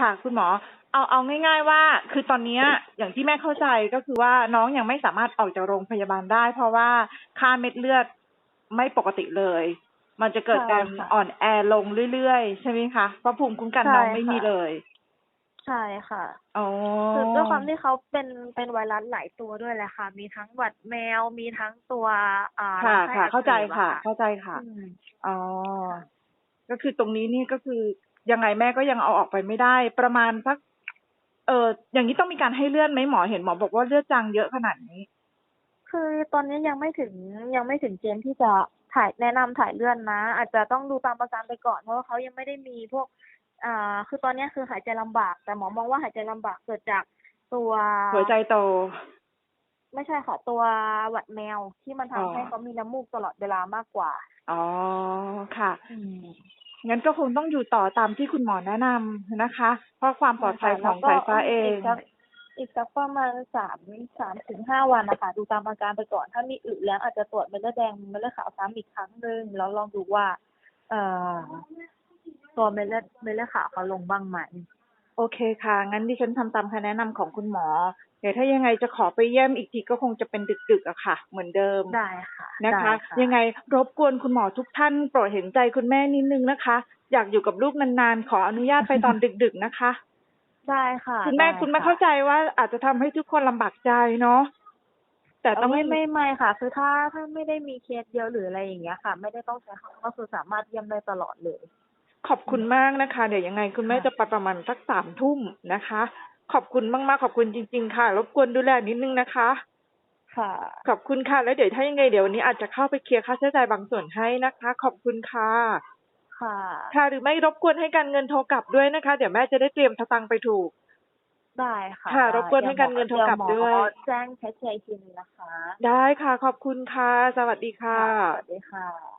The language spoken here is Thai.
ค่ะ คุณหมอ เอาเอาง่าย ๆ ว่า คือตอนเนี้ยอย่างที่แม่เข้าใจก็คือว่าน้องยังไม่สามารถออกจากโรงพยาบาลได้ เพราะว่าค่าเม็ดเลือดไม่ปกติเลย มันจะเกิดการใช่ค่ะอ่อนแอลงเรื่อยๆ ใช่ไหมคะเพราะภูมิคุ้มกันใช่น้องไม่ค่ะมีเลย ใช่ค่ะอ๋อคือด้วยความที่เขาเป็นเป็นไวรัสหลายตัวด้วยแหละค่ะ มีทั้งหวัดแมวมีทั้งตัวอ่าค่ะลำไส้ค่ะอักเข้าใจสบอค่ะ เข้าใจค่ะอืมอ๋อก็คือตรงนี้นี่ก็คือ ยังไงแม่ก็ยังเอาออกไปไม่ได้ ประมาณสัก เอออย่างนี้ต้องมีการให้เลื่อนไหมหมอเห็นหมอบอกว่าเลือดจางเยอะขนาดนี้ คือตอนนี้ยังไม่ถึงยังไม่ถึงเกณฑ์ที่จะถ่ายแนะนำถ่ายเลื่อนนะ อาจจะต้องดูตามอาการไปก่อนเพราะว่าเขายังไม่ได้มีพวกอ่าคือตอนนี้คือหายใจลำบาก แต่หมอมองว่าหายใจลำบากเกิดจากตัวหัวใจโต ไม่ใช่ค่ะตัวหวัดแมวที่มันทำอ๋อให้เขามีน้ำมูกตลอดเวลามากกว่า อ๋อค่ะอืม งั้นก็คงต้องอยู่ต่อตามที่คุณหมอแนะนำนะคะ เพราะความปลอดภัยของสายฟ้าเองกสักอีกสักประมาณสามสามถึงห้าวันนะคะดูตามอาการไปก่อน ถ้ามีอึแล้วอาจจะตรวจเม็ดเลือดแดงเม็ดเลือดขาวซ้ำอีกครั้งหนึ่งแล้วลองดูว่า เอ่อตัวเม็ดเลือดเม็ดเลือดขาวเขาลงบ้างไหมโอเคค่ะ งั้นดิฉันทำตามคำแนะนำของคุณหมอ เดี๋ยวถ้ายังไงจะขอไปเยี่ยมอีกทีก็คงจะเป็นดึกๆอะค่ะ เหมือนเดิมได้ค่ะนะคะได้ยังไงรบกวนคุณหมอทุกท่านโปรดเห็นใจคุณแม่นิดนึงนะคะ อยากอยู่กับลูกนานๆ ขออนุญาตไปตอนดึก ๆนะคะ ได้ค่ะ คุณแม่ได้คุณแม่ะเข้าใจว่าอาจจะทำให้ทุกคนลำบากใจเนาะแต่เอ่อต้องไม่ไม่ไม่ค่ะ คือถ้าถ้าไม่ได้มีเคสเดียวหรืออะไรอย่างเงี้ยค่ะ ไม่ได้ต้องใช้ห้องก็คือสามารถเยี่ยมได้ตลอดเลย ขอบคุณมากนะคะ เดี๋ยวยังไงคุณแม่ค่ะจะไปประมาณสักสามทุ่มนะคะ ขอบคุณมากๆ ขอบคุณจริง ๆ ค่ะ รบกวนดูแลนิดนึงนะคะ ค่ะ ขอบคุณค่ะ แล้วเดี๋ยวถ้ายังไงเดี๋ยววันนี้อาจจะเข้าไปเคลียร์ค่าใช้จ่ายบางส่วนให้นะคะ ขอบคุณค่ะ ค่ะ ค่ะ หรือไม่รบกวนให้การเงินโทรกลับด้วยนะคะ เดี๋ยวแม่จะได้เตรียมสตังค์ไปถูก ได้ค่ะค่ะได้รบกวนให้การเงินโทรกลับด้วยเหมอแจ้งแคชเชียร์อีกทีนึงนะคะ ได้ค่ะ ขอบคุณค่ะ สวัสดีค่ะ สวัสดีค่ะ